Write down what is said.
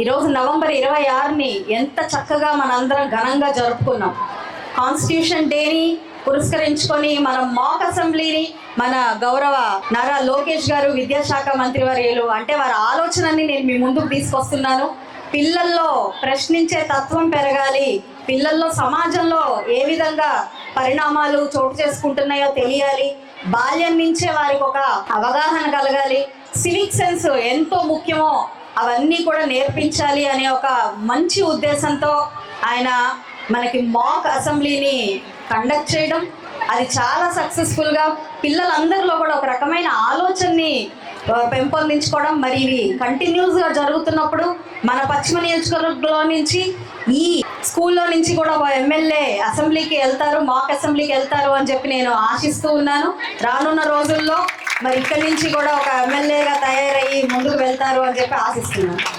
ఈరోజు నవంబర్ ఇరవై ఆరుని ఎంత చక్కగా మనందరం ఘనంగా జరుపుకున్నాం. కాన్స్టిట్యూషన్ డేని పురస్కరించుకొని మనం మాక్ అసెంబ్లీని మన గౌరవ నారా లోకేష్ గారు విద్యాశాఖ మంత్రివర్యులు అంటే వారి ఆలోచనని నేను మీ ముందుకు తీసుకొస్తున్నాను. పిల్లల్లో ప్రశ్నించే తత్వం పెరగాలి. పిల్లల్లో సమాజంలో ఏ విధంగా పరిణామాలు చోటు చేసుకుంటున్నాయో తెలియాలి. బాల్యం నుంచే వారికి ఒక అవగాహన కలగాలి. సివిక్ సెన్స్ ఎంతో ముఖ్యమో అవన్నీ కూడా నేర్పించాలి అనే ఒక మంచి ఉద్దేశంతో ఆయన మనకి మాక్ అసెంబ్లీని కండక్ట్ చేయడం. అది చాలా సక్సెస్ఫుల్గా పిల్లలందరిలో కూడా ఒక రకమైన ఆలోచనని పెంపొందించుకోవడం. మరి ఇది కంటిన్యూస్గా జరుగుతున్నప్పుడు మన పశ్చిమ నియోజకవర్గంలో నుంచి ఈ స్కూల్లో నుంచి కూడా ఒక ఎమ్మెల్యే అసెంబ్లీకి వెళ్తారు మాక్ అసెంబ్లీకి వెళ్తారు అని చెప్పి నేను ఆశిస్తూ ఉన్నాను. రానున్న రోజుల్లో మరి ఇక్కడి నుంచి కూడా ఒక ఎమ్మెల్యేగా తయారయ్యి ముందు వెళ్తారు అని చెప్పి ఆశిస్తున్నాను.